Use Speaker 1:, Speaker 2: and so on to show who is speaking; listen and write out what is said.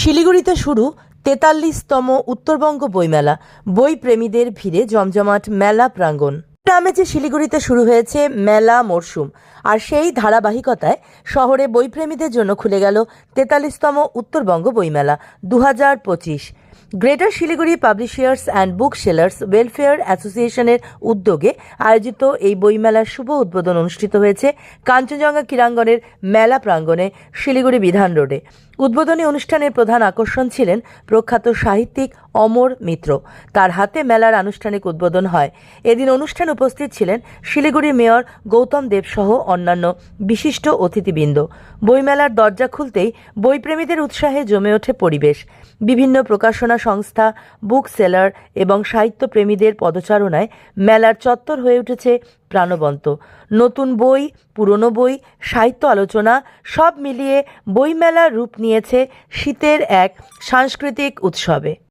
Speaker 1: শিলিগুড়িতে শুরু তেতাল্লিশতম উত্তরবঙ্গ বইমেলা। বই প্রেমীদের ভিড়ে জমজমাট মেলা প্রাঙ্গণ। যে শিলিগুড়িতে শুরু হয়েছে মেলা মরশুম আর সেই ধারাবাহিকতায় শহরে বইপ্রেমীদের জন্য খুলে গেল তেতাল্লিশতম উত্তরবঙ্গ বইমেলা দু হাজার পঁচিশ। Greater Siliguri publishers and book sellers welfare অ্যাসোসিয়েশনের উদ্যোগে আয়োজিত এই বইমেলার শুভ উদ্বোধন অনুষ্ঠিত হয়েছে কাঞ্চনজঙ্ঘা ক্রীড়াঙ্গনের মেলা প্রাঙ্গণে শিলিগুড়ি বিধান রোডে। উদ্বোধনী অনুষ্ঠানের প্রধান আকর্ষণ ছিলেন প্রখ্যাত সাহিত্যিক অমর মিত্র। তার হাতে মেলার আনুষ্ঠানিক উদ্বোধন হয়। এদিন অনুষ্ঠানে উপস্থিত ছিলেন শিলিগুড়ির মেয়র গৌতম দেবসহ অন্যান্য বিশিষ্ট অতিথিবৃন্দ। বইমেলার দরজা খুলতেই বইপ্রেমীদের উৎসাহে জমে ওঠে পরিবেশ। বিভিন্ন প্রকাশনা সংস্থা বুক সেলার এবং সাহিত্যপ্রেমীদের পদচারণায় মেলার চত্বর হয়ে উঠেছে প্রাণবন্ত। নতুন বই, পুরনো বই, সাহিত্য আলোচনা, সব মিলিয়ে বইমেলার রূপ নিয়েছে শীতের এক সাংস্কৃতিক উৎসবে।